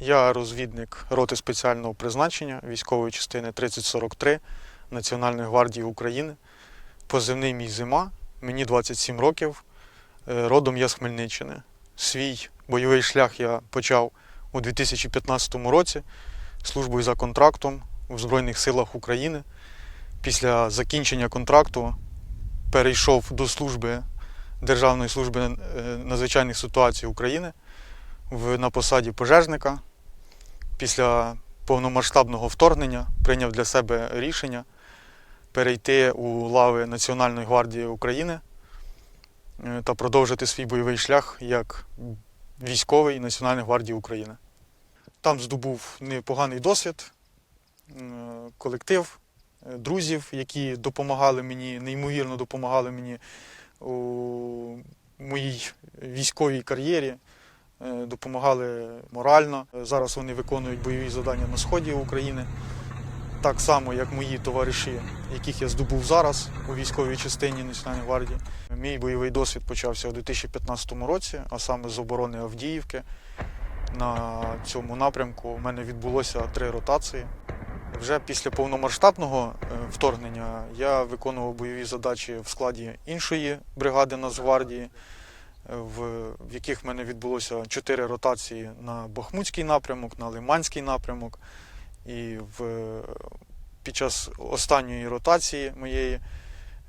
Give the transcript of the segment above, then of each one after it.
Я розвідник роти спеціального призначення військової частини 3043 Національної гвардії України. Позивний мій зима, мені 27 років. Е, Родом я з Хмельниччини. Свій бойовий шлях я почав у 2015 році службою за контрактом в Збройних силах України. Після закінчення контракту перейшов до служби Державної служби е, надзвичайних ситуацій України на посаді пожежника. Після повномасштабного вторгнення прийняв для себе рішення перейти у лави Національної гвардії України е, та продовжити свій бойовий шлях як військовий Національної гвардії України. Там здобув непоганий досвід, е, колектив, е, друзів, які допомагали мені, неймовірно допомагали мені у моїй військовій кар'єрі, допомагали морально. Зараз вони виконують бойові завдання на сході України, так само, як мої товариші, яких я здобув зараз у військовій частині Національної гвардії. Мій бойовий досвід почався у 2015 році, а саме з оборони Авдіївки. На цьому напрямку у мене відбулося три ротації. Вже після повномасштабного е, вторгнення я виконував бойові задачі в складі іншої бригади Нацгвардії, е, в, яких в мене відбулося чотири ротації на Бахмутський напрямок, на Лиманський напрямок. І в, під час останньої ротації моєї,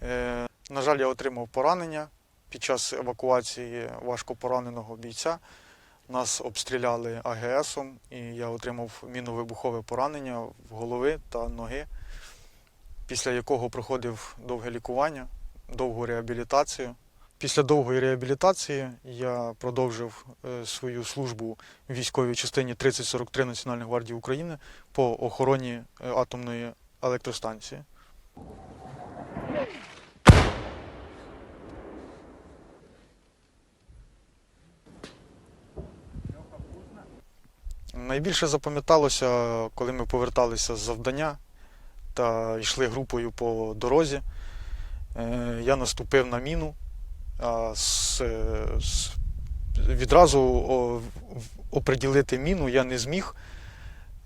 е, на жаль, я отримав поранення під час евакуації важко пораненого бійця. Нас обстріляли АГСом, і я отримав міновибухове поранення в голови та ноги, після якого проходив довге лікування, довгу реабілітацію. Після довгої реабілітації я продовжив е, свою службу в військовій частині 3043 Національної гвардії України по охороні е, атомної електростанції. Найбільше запам'яталося, коли ми поверталися з завдання та йшли групою по дорозі. Е, Я наступив на міну, з, з, відразу оприділити міну я не зміг.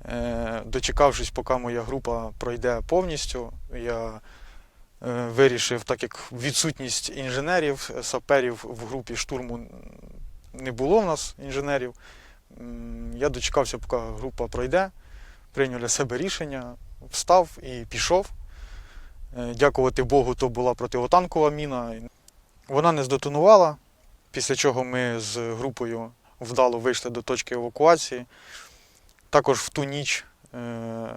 Е, Дочекавшись, поки моя група пройде повністю, я е, вирішив, так як відсутність інженерів, саперів в групі штурму не було в нас інженерів. Я дочекався, поки група пройде, прийняв для себе рішення, встав і пішов. Е, Дякувати Богу, то була противотанкова міна. Вона не здетонувала, після чого ми з групою вдало вийшли до точки евакуації. Також в ту ніч, е,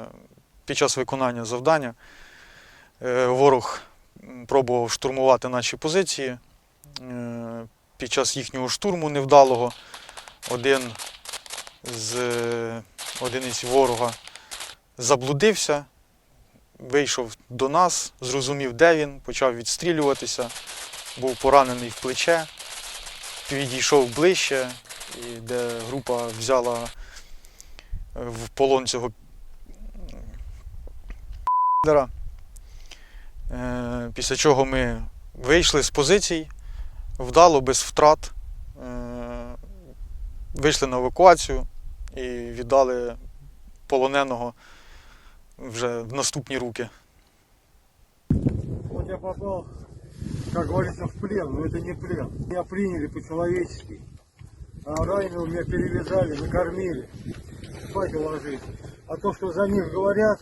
під час виконання завдання, е, ворог пробував штурмувати наші позиції. Е, Під час їхнього штурму невдалого один з одиниць ворога заблудився, вийшов до нас, зрозумів, де він, почав відстрілюватися, був поранений в плече, підійшов ближче, де група взяла е, в полон цього пі***дера. Е, Після чого ми вийшли з позицій, вдало, без втрат. Е, Вийшли на евакуацію і віддали полоненого вже в наступні руки. Я попал, как говорится, в плен, но это не плен. Меня приняли по-человечески. А раненого меня перевязали, накормили, спать уложили. А то, что за них говорят,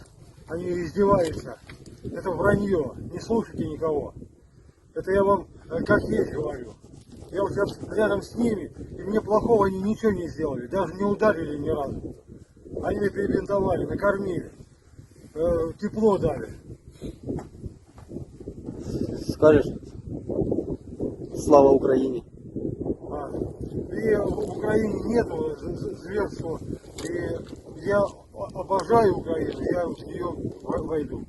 они издеваются. Это вранье. Не слушайте никого. Это я вам э, как есть говорю. Я сейчас рядом с ними, и мне плохого они ничего не сделали, даже не ударили ни разу. Они меня перебинтовали, накормили, э, тепло дали. Скажеш слава Україні. И в Украине з- зверства. И я обожаю Украину, я в нее войду.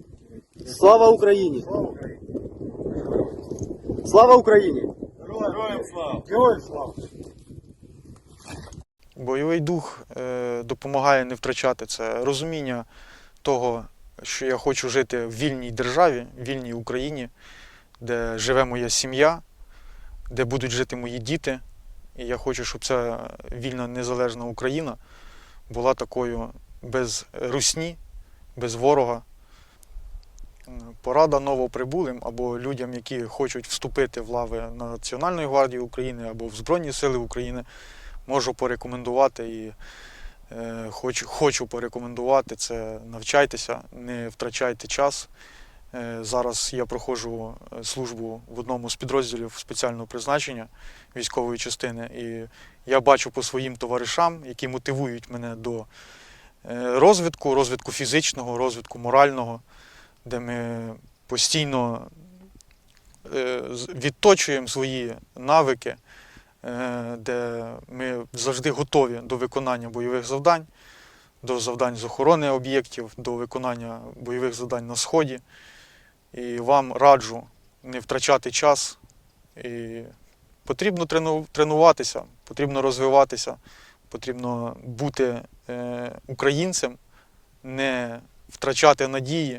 Слава Україні! Слава Украине! Слава Україні! Героям слава! Героям слава! Бойовий дух е, допомагає не втрачати це розуміння того, що я хочу жити в вільній державі, в вільній Україні, де живе моя сім'я, де будуть жити мої діти. І я хочу, щоб ця вільна незалежна Україна була такою без русні, без ворога. Порада новоприбулим або людям, які хочуть вступити в лави Національної гвардії України або в Збройні Сили України, можу порекомендувати і е, хочу, хочу порекомендувати це навчайтеся, не втрачайте час. Е, Зараз я проходжу е, службу в одному з підрозділів спеціального призначення військової частини, і я бачу по своїм товаришам, які мотивують мене до е, розвитку, розвитку фізичного, розвитку морального, де ми постійно відточуємо свої навики, де ми завжди готові до виконання бойових завдань, до завдань з охорони об'єктів, до виконання бойових завдань на сході. І вам раджу не втрачати час. І потрібно трену- тренуватися, потрібно розвиватися, потрібно бути е, українцем, не втрачати надії,